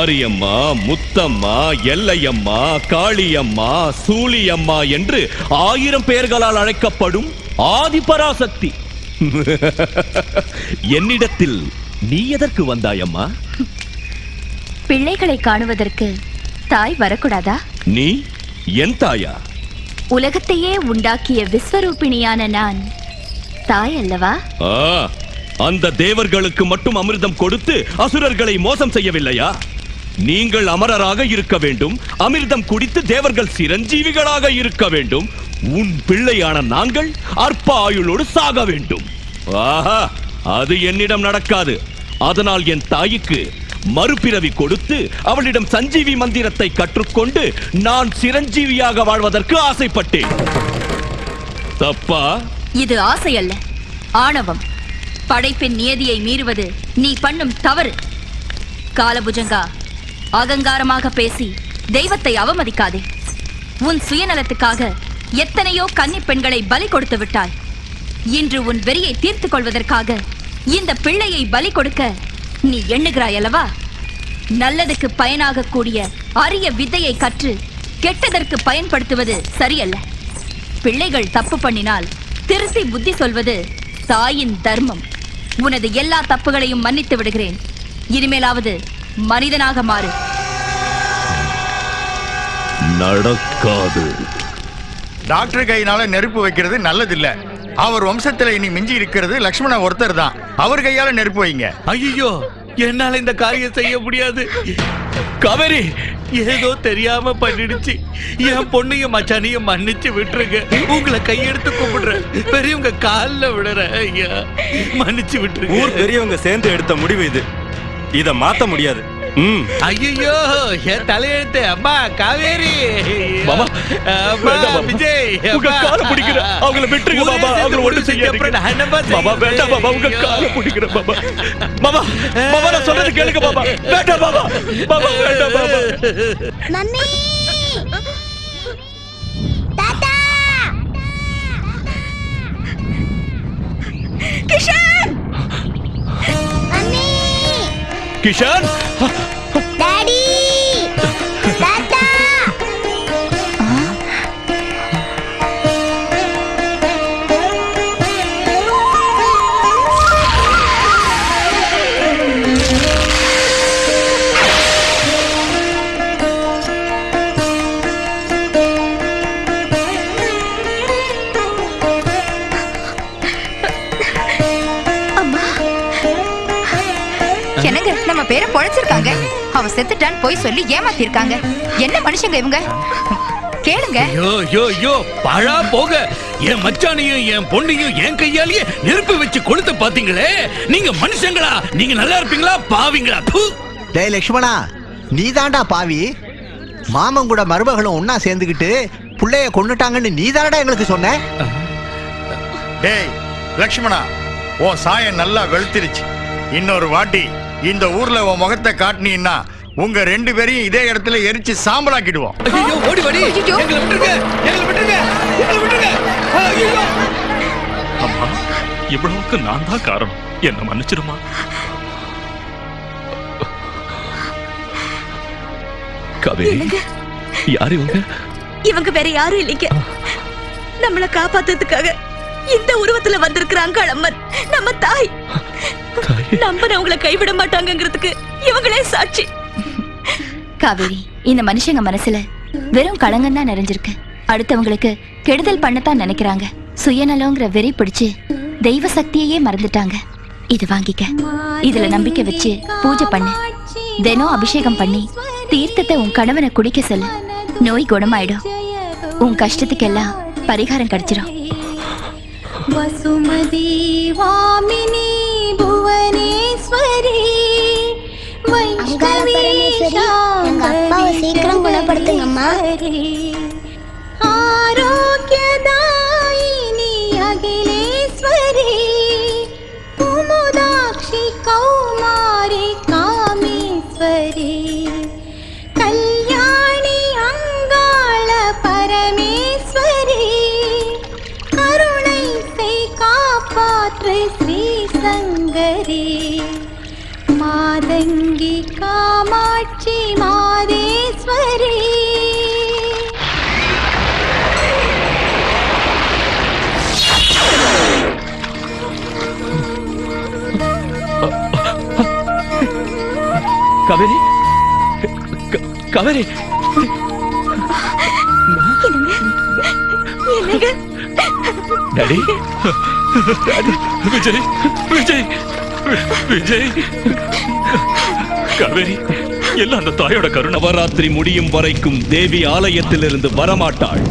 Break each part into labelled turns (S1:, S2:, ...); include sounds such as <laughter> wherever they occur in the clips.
S1: மாரியம்மா முத்தம்மா எல்லையம்மா காளியம்மா சூளியம்மா என்று ஆயிரம் பெயர்களால் அழைக்கப்படும் ஆதிபராசக்தி. <laughs> என்னிடத்தில் நீ எதற்கு வந்தாயம்மா?
S2: பிள்ளைகளை காணுவதற்கு தாய் வரக்கூடாதா?
S1: நீ என் தாயா?
S2: உலகத்தையே உண்டாக்கிய விஸ்வரூபிணியான நான் தாய் அல்லவா?
S1: அந்த தேவர்களுக்கு மட்டும் அமிர்தம் கொடுத்து அசுரர்களை மோசம் செய்யவில்லையா? நீங்கள் அமரராக இருக்க வேண்டும். அமிர்தம் குடித்து தேவர்கள் சிரஞ்சீவிகளாக இருக்க வேண்டும். உன் பிள்ளையான நாங்கள் அற்ப ஆயுளோடு சாக வேண்டும். ஆஹா அது என்னிடம் நடக்காது. அதனால் என் தாய்க்கு மறுபிறவி கொடுத்து அவளிடம் சஞ்சீவி மந்திரத்தை கற்றுக்கொண்டு நான் சிரஞ்சீவியாக வாழ்வதற்கு ஆசைப்பட்டேன். தப்பா?
S2: இது ஆசை அல்ல. ஆணவம். படைப்பின் நியதியை மீறுவது நீ பண்ணும் தவறு. காலபுஜங்கா அகங்காரமாக பேசி தெய்வத்தை அவமதிக்காதே. உன் சுயநலத்துக்காக எத்தனையோ கன்னிப் பெண்களை பலி கொடுத்து விட்டாய். இன்று உன் வெறியை தீர்த்துக் கொள்வதற்காக இந்த பிள்ளையை பலி கொடுக்க நீ எண்ணுகிறாய் அல்லவா நல்லதுக்கு பயனாக கூடிய அரிய வித்தையை கற்று கெட்டதற்கு பயன்படுத்துவது சரியல்ல. பிள்ளைகள் தப்பு பண்ணினால் திருத்தி புத்தி சொல்வது தாயின் தர்மம். உனது எல்லா தப்புகளையும் மன்னித்து விடுகிறேன். இனிமேலாவது மனிதனாக மாறு.
S1: நடக்காது.
S3: டாக்டர் கையினால நெருப்பு வைக்கிறது நல்லதில்ல. அவர் வம்சத்துல இனி மிஞ்சி இருக்கிறது லக்ஷ்மண ஒருத்தர் தான். அவர் கையால நெருப்பு வைங்க.
S4: ஐயோ என்னால இந்த காரியம் செய்ய முடியாது.
S1: காவேரி
S4: ஏதோ தெரியாம பண்ணிடுச்சு. என் பொண்ணையும் மச்சானையும் மன்னிச்சு விட்டுருங்க. உங்களை கையெடுத்து கும்பிடுறேன். பெரியவங்க கால்ல விடுறேன். ஐயா மன்னிச்சு விட்டுருங்க.
S5: ஊர் பெரியவங்க சேர்ந்து எடுத்த முடிவு இது. இத மாத்த முடியாது ம்
S4: ஐயோ என் தலையெழுத்து அம்மா காவேரி
S1: மாமா,
S4: அம்மா
S1: வேண்டாம் மாமா.
S4: விஜய்
S1: உங்க. காலை பிடிக்கிறேன். அவங்கள விட்டுருங்க
S4: ஊரே
S1: மாமா.
S4: சேர்ந்து
S1: அவங்கள ஒண்ணும்
S4: முடிச்சுட்டு
S1: செய்யாதீங்க.
S4: அப்புறம் நான் என்னம்மா
S1: மாமா
S4: செய்யறது?
S1: வேண்டாம் மாமா உங்க
S4: ஐயோ.
S1: காலை பிடிக்கிறேன் மாமா மாமா மாமா நான் சொல்றது கேளுங்க மாமா வேண்டாம் மாமா மாமா வேண்டாம் மாமா
S6: மம்மி
S7: किशन? அவ செத்துட்டான்னு போய் சொல்லி ஏமாத்திருக்காங்க. என்ன மனுஷங்க இவங்க? கேளுங்க.
S4: ஐயோ ஐயோ ஐயோ பழா போக. என் மச்சானையும் என் பொண்ணையும் என் கையாலேயே நெருப்பு வச்சு கொளுத்து பாத்தீங்களே? நீங்க மனுஷங்களா? நீங்க நல்லா இருப்பீங்களா? பாவீங்களா?
S8: டேய் லக்ஷ்மணா நீ தாண்டா பாவி. மாமன் கூட மருமகளும் ஒன்னா சேர்ந்துக்கிட்டு புள்ளைய கொன்னுட்டாங்கன்னு நீ எங்களுக்கு சொன்ன?
S3: டேய் லக்ஷ்மணா உன் சாயம் நல்லா வெளுத்திருச்சு. இன்னொரு வாட்டி இந்த ஊர்ல உன் முகத்தை காட்டினீன்னா உங்க ரெண்டு பேரையும் இதே இடத்துல எரிச்சு சாம்பலாக்கிடுவோம்.
S4: ஐயோ ஓடி
S7: ஐயையோ.
S4: எங்களை விட்டுருங்க. எங்களை விட்டுருங்க. எங்களை விட்டுருங்க. ஐயோ.
S9: அம்மா இவ்வளவுக்கு நான் தான் காரணம். என்ன மன்னிச்சிருமா
S1: காவேரி யார் இவங்க?
S2: இவங்க வேற யாரும் இல்லைங்க. நம்மள காப்பாத்துறதுக்காக. இந்த உருவத்துல வந்திருக்கிறாங்க அம்மன் நம்ம தாய். நம்பனவங்கள கைவிட மாட்டாங்கங்கிறதுக்கு இவங்களே சாட்சி. காவேரி இந்த மனுஷங்க மனசுல வெறும் களங்கம் தான் நிறைஞ்சிருக்கு. அடுத்தவங்களுக்கு கெடுதல் பண்ணத்தான் நினைக்கிறாங்க. சுயநலங்கிற வெறி பிடிச்சு தெய்வ சக்தியையே மறந்துட்டாங்க. இது வாங்கிக்க. இதுல நம்பிக்கை வச்சு பூஜை பண்ணு. தினம் அபிஷேகம் பண்ணி தீர்த்தத்தை உன் கணவனை குடிக்க சொல்லு. நோய் குணமாயிடும். உன் கஷ்டத்துக்கெல்லாம் பரிகாரம் கிடைச்சிடும்
S6: வசுமதி வாமினி புவனேஸ்வரி வைஷ்ணவி
S10: சீக்கிரம் குணப்படுத்துங்கம்மா.
S1: கவேரி கவேரி. டாடி
S9: விஜய் விஜய் விஜய். காவேரி எல்லாம் அந்த தாயோட கருணை.
S1: நவராத்திரி முடியும் வரைக்கும் தேவி ஆலயத்திலிருந்து வரமாட்டாள்.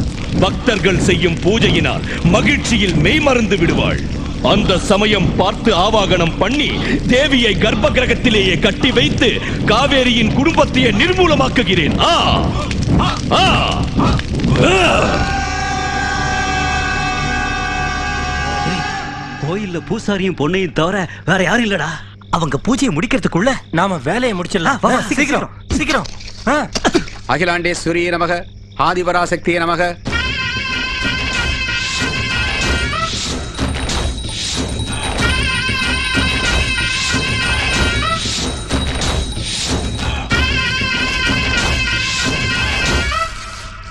S1: பக்தர்கள் செய்யும் பூஜையினால் மகிழ்ச்சியில் மெய்மறந்து விடுவாள். அந்த சமயம் பார்த்து ஆவாகனம் பண்ணி தேவியை கர்ப்ப கிரகத்திலேயே கட்டி வைத்து காவேரியின் குடும்பத்தையே நிர்மூலமாக்குகிறேன். ஆ! ஆ! ஆ!
S11: கோயில்ல பூசாரியும் பொண்ணையும் தவிர வேற யாரும் இல்லடா. அவங்க பூஜையை முடிக்கிறதுக்குள்ள
S5: நாம வேலையை முடிச்சிடலாம். சீக்கிரம் சீக்கிரம். ஆ.
S12: அகிலாண்டேஸ்வரியே நமக ஆதிபராசக்தியே நமக.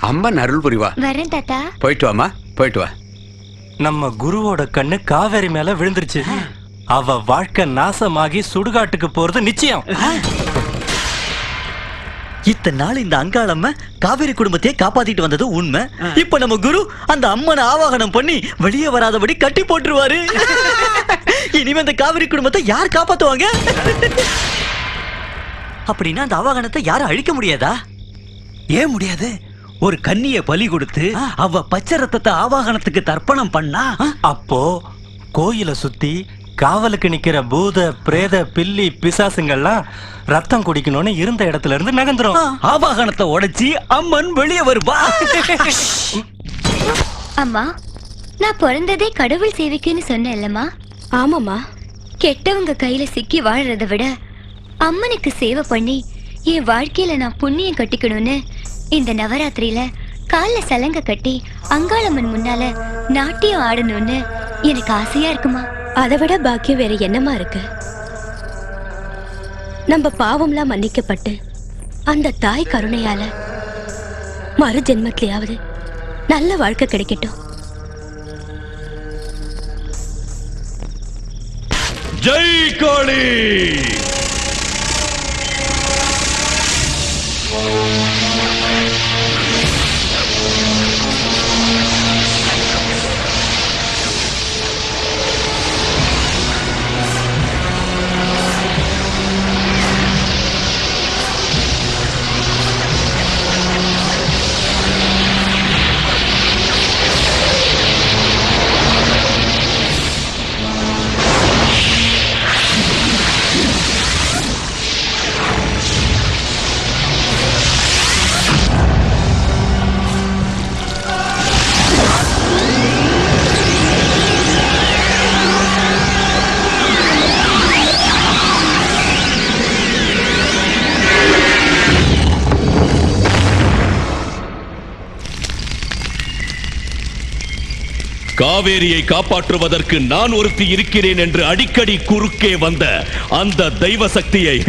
S12: அம்மன் அருள் புரிவா.
S10: வரேன் தாத்தா.
S12: போயிட்டு வாமா போயிட்டு வா.
S5: நம்ம குருவோட கண்ணு காவேரி மேல விழுந்துருச்சு. அவ வாழ்க்கை நாசமாகி சுடுகாட்டுக்கு போறது நிச்சயம்.
S11: இத்தனை நாள் இந்த அங்காளம்ம காவேரி குடும்பத்தையே காப்பாத்திட்டு வந்தது உண்மை. இப்ப நம்ம குரு அந்த அம்மனை ஆவாகனம் பண்ணி வெளியே வராதபடி கட்டி போட்டுருவாரு. இனிமே அந்த காவேரி குடும்பத்தை யார் காப்பாத்துவாங்க? அப்படின்னா அந்த ஆவாகனத்தை யாரும் அழிக்க முடியாதா?
S13: ஏன் முடியாது? ஒரு கன்னிய பலி கொடுத்து அவ பச்சை ரத்தத்தை ஆவாகனத்துக்கு தர்ப்பணம் பண்ணா
S5: அப்போ கோயிலை சுத்தி காவலுக்கு நிக்கிற பூத பிரேத பில்லி பிசாசுங்கள்லாம் ரத்தம் குடிக்கணும்னு இருந்த இடத்துல இருந்து நகர்ந்துரும்.
S13: ஆவாகனத்தை உடைச்சி அம்மன் வெளியே வருவா.
S10: அம்மா நான் பிறந்ததே கடவுள் சேவைக்குன்னு சொன்னேன்லம்மா. ஆமாம்மா. கெட்டவங்க கையில சிக்கி வாழறத விட அம்மனுக்கு சேவை பண்ணி என் வாழ்க்கையில நான் புண்ணியம் கட்டிக்கணும்னு இந்த நவராத்திரியில கால்ல சலங்க கட்டி அங்காளம்மன் முன்னால நாட்டியம் ஆடணும்னு எனக்கு ஆசையா இருக்குமா? அதை விட பாக்கியம் வேற என்னமா இருக்கு? நம்ம பாவம்லாம் மன்னிக்கப்பட்டு அந்த தாய் கருணையால மறு ஜென்மத்திலேயாவது நல்ல வாழ்க்கை கிடைக்கட்டும்.
S1: ஜெய் காளி! காவேரியை காப்பாற்றுவதற்கு நான் ஒருத்தி இருக்கிறேன் என்று அடிக்கடி குறுக்கே வந்த அந்த தெய்வ சக்தியை.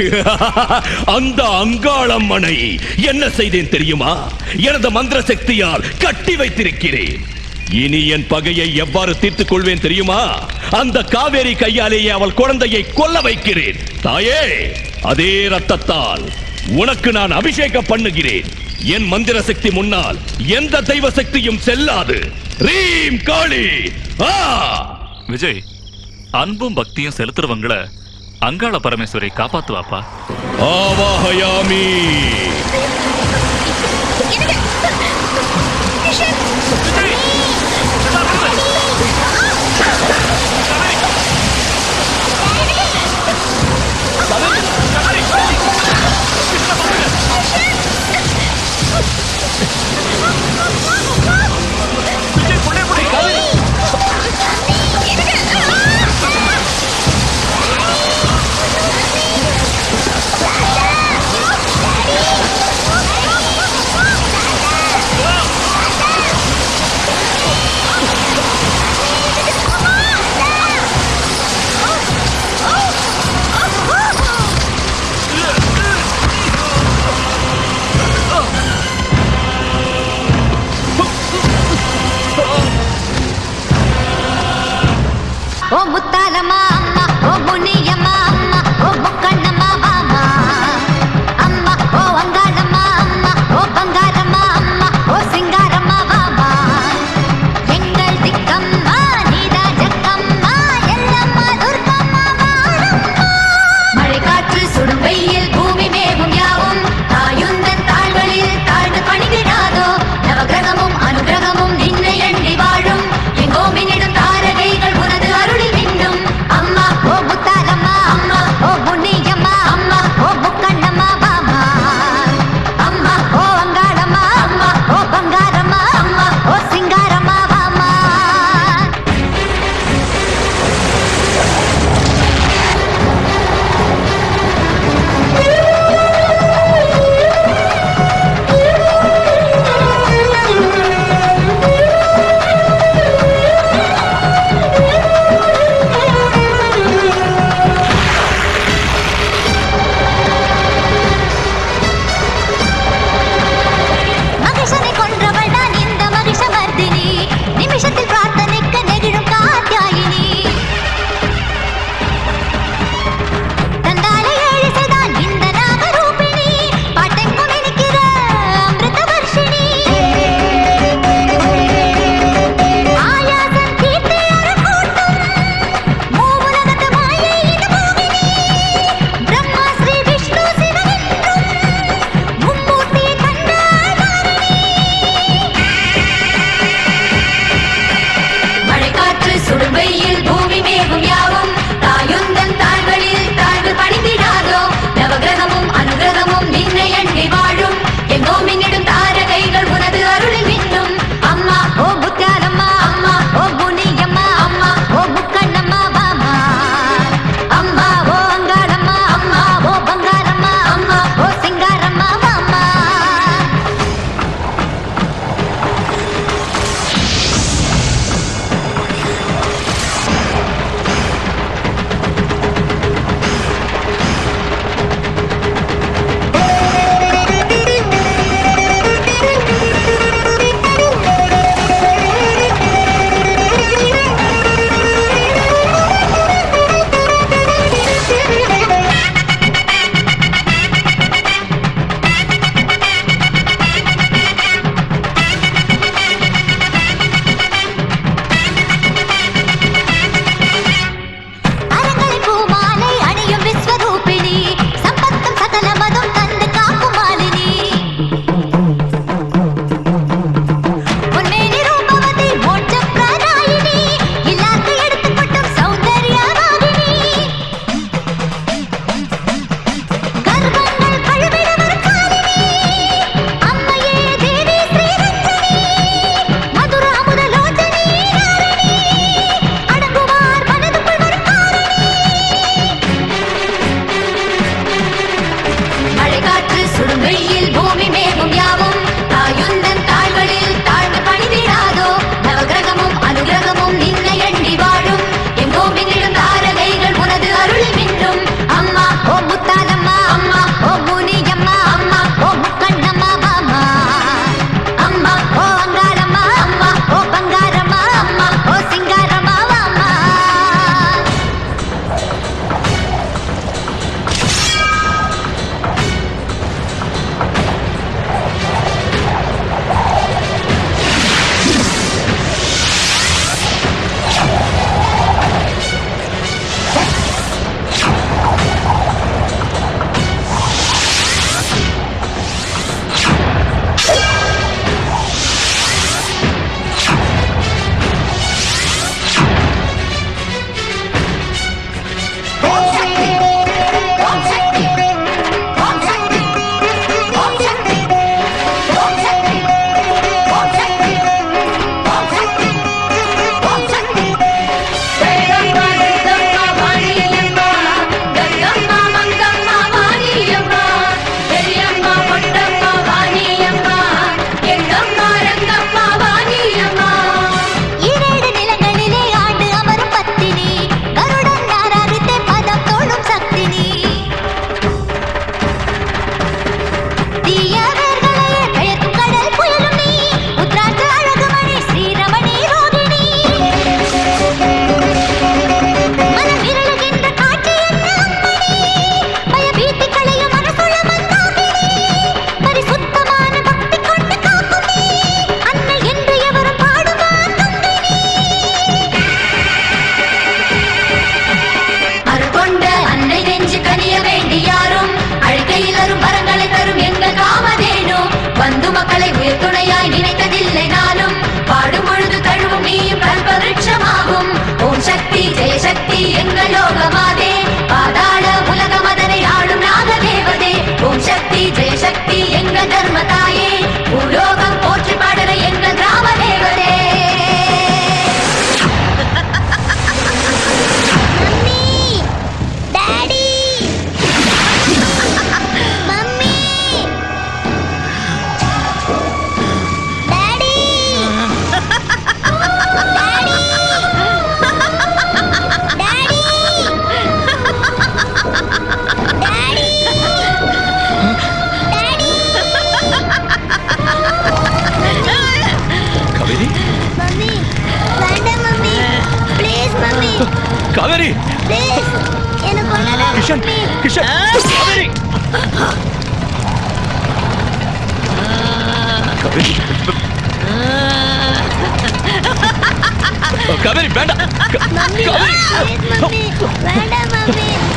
S1: <laughs> அந்த அங்காளம்மனை என்ன செய்தேன் தெரியுமா? எனது மந்திர சக்தியால் கட்டி வைத்திருக்கிறேன். இனி என் பகையை எவ்வாறு தீர்த்துக் கொள்வேன் தெரியுமா? அந்த காவேரி கையாலேயே அவள் குழந்தையை கொல்ல வைக்கிறேன். தாயே அதே ரத்தத்தால் உனக்கு நான் அபிஷேகம் பண்ணுகிறேன். என் மந்திர சக்தி முன்னால் எந்த தெய்வ சக்தியும் செல்லாது. ரீம் காளி! ஆ!
S9: விஜய் அன்பும் பக்தியும் செலுத்துறவங்கள அங்காள பரமேஸ்வரி காப்பாத்துவாப்பா
S1: ஆவாஹயாமி
S6: ஆ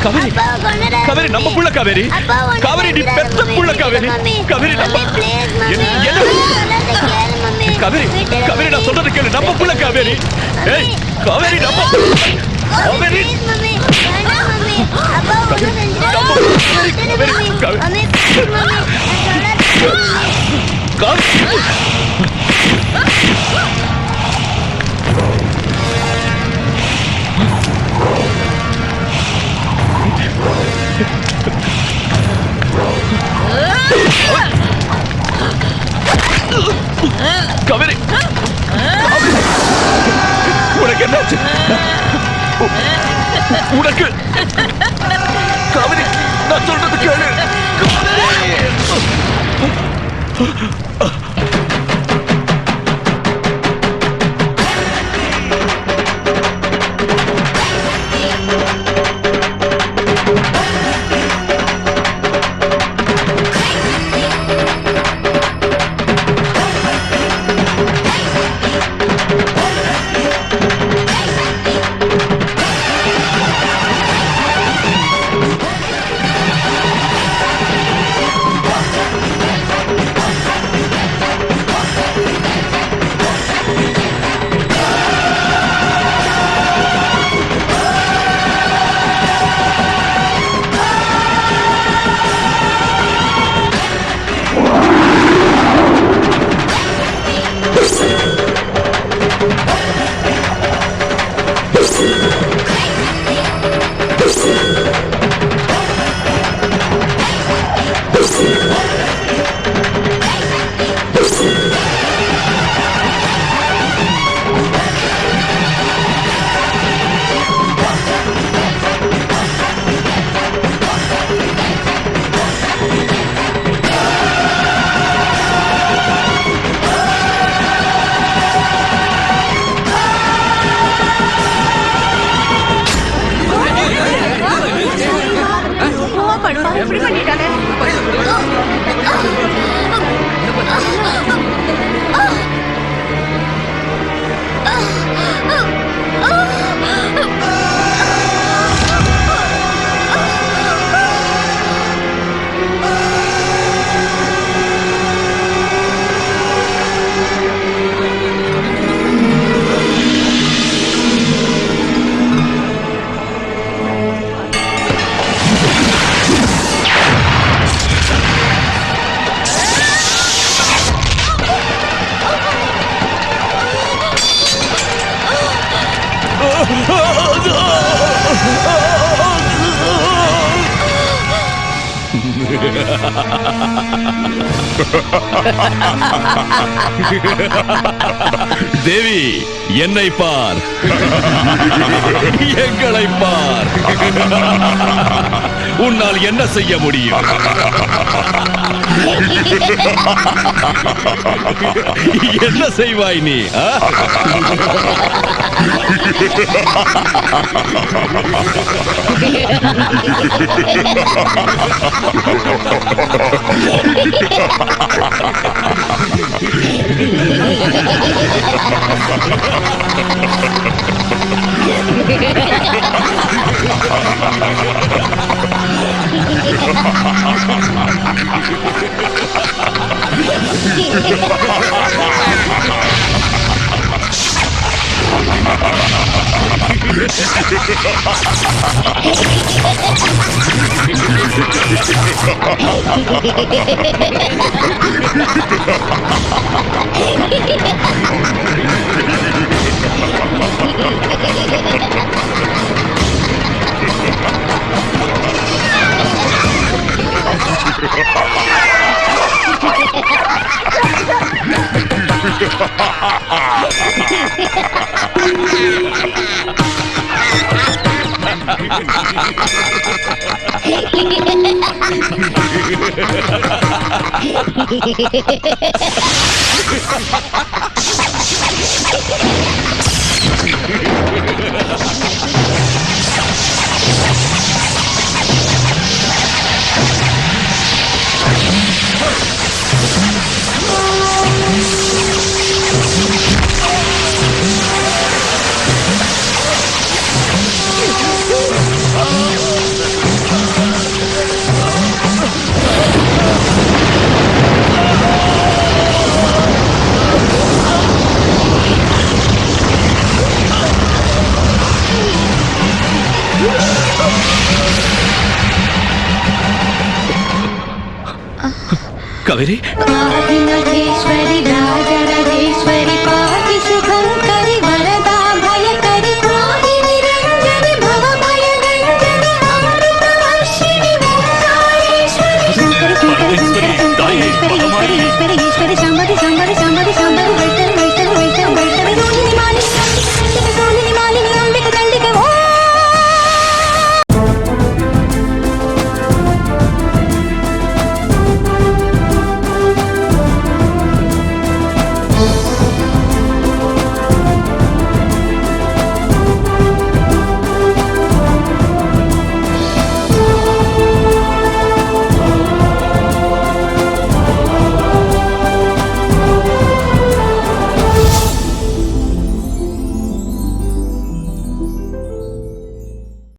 S1: காவேரி காவேரி நம்ம புள்ள காவேரி காவேரி நீ பெத்த புள்ள காவேரி காவேரி நம்ம காவேரி காவேரி நான் சொல்றது கேளு. நம்ம புள்ள காவேரி ஏய் காவேரி நம்ம காவேரி காவேரி காவேரி <laughs> தேவி என்னை பார். எங்களை பார். உன்னால் என்ன செய்ய முடியும்? என்ன செய்வாய் நீ Ha
S14: ha
S10: ha ha! Ha ha ha! Ha ha ha ha! കകരെ